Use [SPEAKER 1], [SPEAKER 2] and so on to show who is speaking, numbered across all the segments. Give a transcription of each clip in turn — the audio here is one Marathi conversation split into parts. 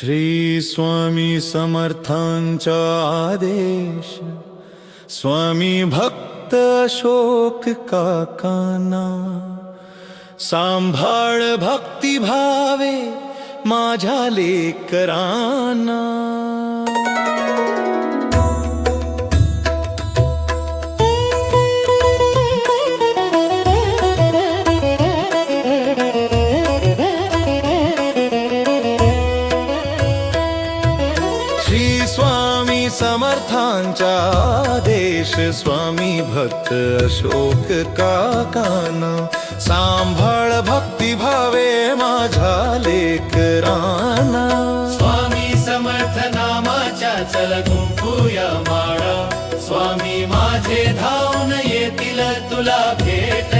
[SPEAKER 1] श्री स्वामी समर्थांचा आदेश. स्वामी भक्त अशोक काकाना. सांभाळ भक्तिभावे माझ्या लेकरांना. स्वामी देश स्वामी भक्त अशोक काकाना. सांभाळ भक्ती भावे माझ्या लेकराना.
[SPEAKER 2] स्वामी समर्थ नामाच्या चल गुंफूया माळा. स्वामी माझे धावून येतील तुला भेट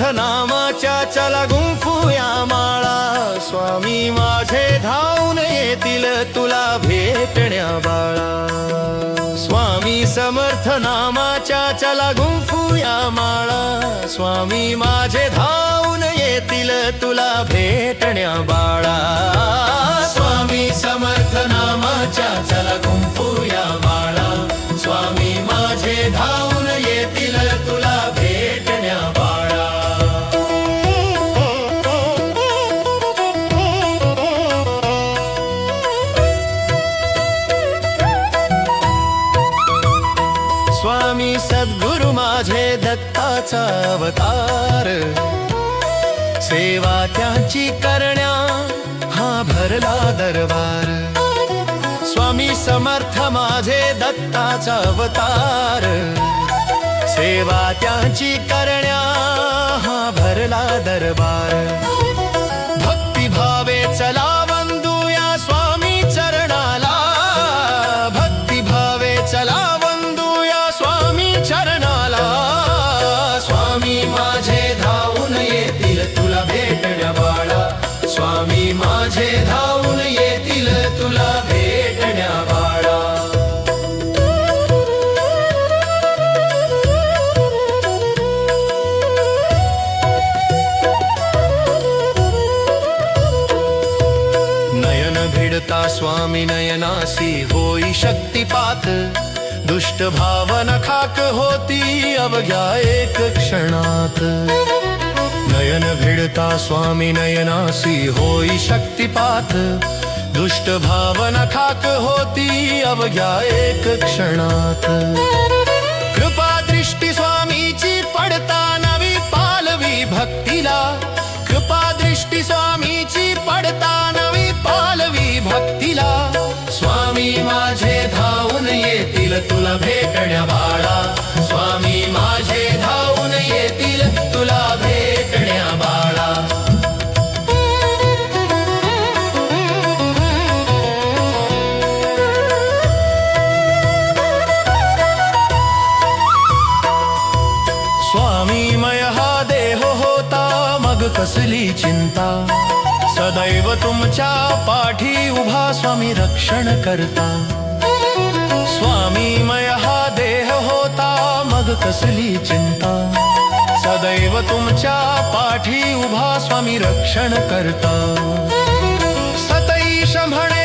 [SPEAKER 2] नाथ नामाच्या चला गुंफूया माळा. स्वामी माझे धावून येतील तुला भेटण्या बाळा.
[SPEAKER 1] स्वामी समर्थ नामाच्या चला गुंफूया माळा. स्वामी माझे धावून येतील तुला भेटण्या बाळा. मी सद्गुरु माझे दत्ताचा अवतार. सेवा त्यांची करण्या हा भरला दरबार. स्वामी समर्थ माझे दत्ताचा अवतार. सेवा त्यांची करण्या हा भरला दरबार. स्वामी नयनासी होई शक्तिपात दुष्ट भावन खाक होती अवघ्या एक क्षणात. नयन भिडता स्वामी नयनासी होई शक्तिपात दुष्ट भावन खाक होती अवघ्या एक क्षणात. कृपा दृष्टी स्वामीची पडता नवी पालवी भक्तीला. कृपा दृष्टी स्वामीची पडता नवी पालवी भक्तीला.
[SPEAKER 2] येतील तुला भेटण्या बाळा. स्वामी माझे धावून येतील तुला भेटण्या बाळा.
[SPEAKER 1] स्वामीमय हा देह होता मग कसली चिंता? सदैव तुमच्या पाठी उभा स्वामी रक्षण करता. स्वामीमय हा देह होता मग कसली चिंता? सदैव तुमच्या पाठी उभा स्वामी रक्षण करता। सतईश म्हणे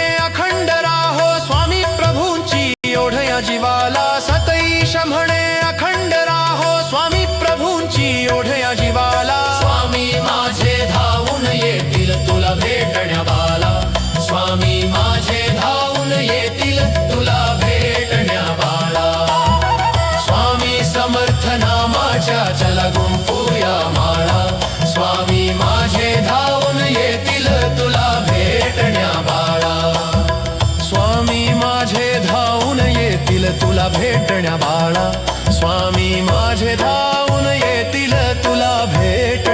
[SPEAKER 1] माझ्या चल गुंपूया माळा. स्वामी
[SPEAKER 2] माझे धावून येतील तुला भेटण्या बाळा. स्वामी माझे धावून येतील तुला भेटण्या बाळा.
[SPEAKER 1] स्वामी माझे धावून येतील तुला भेट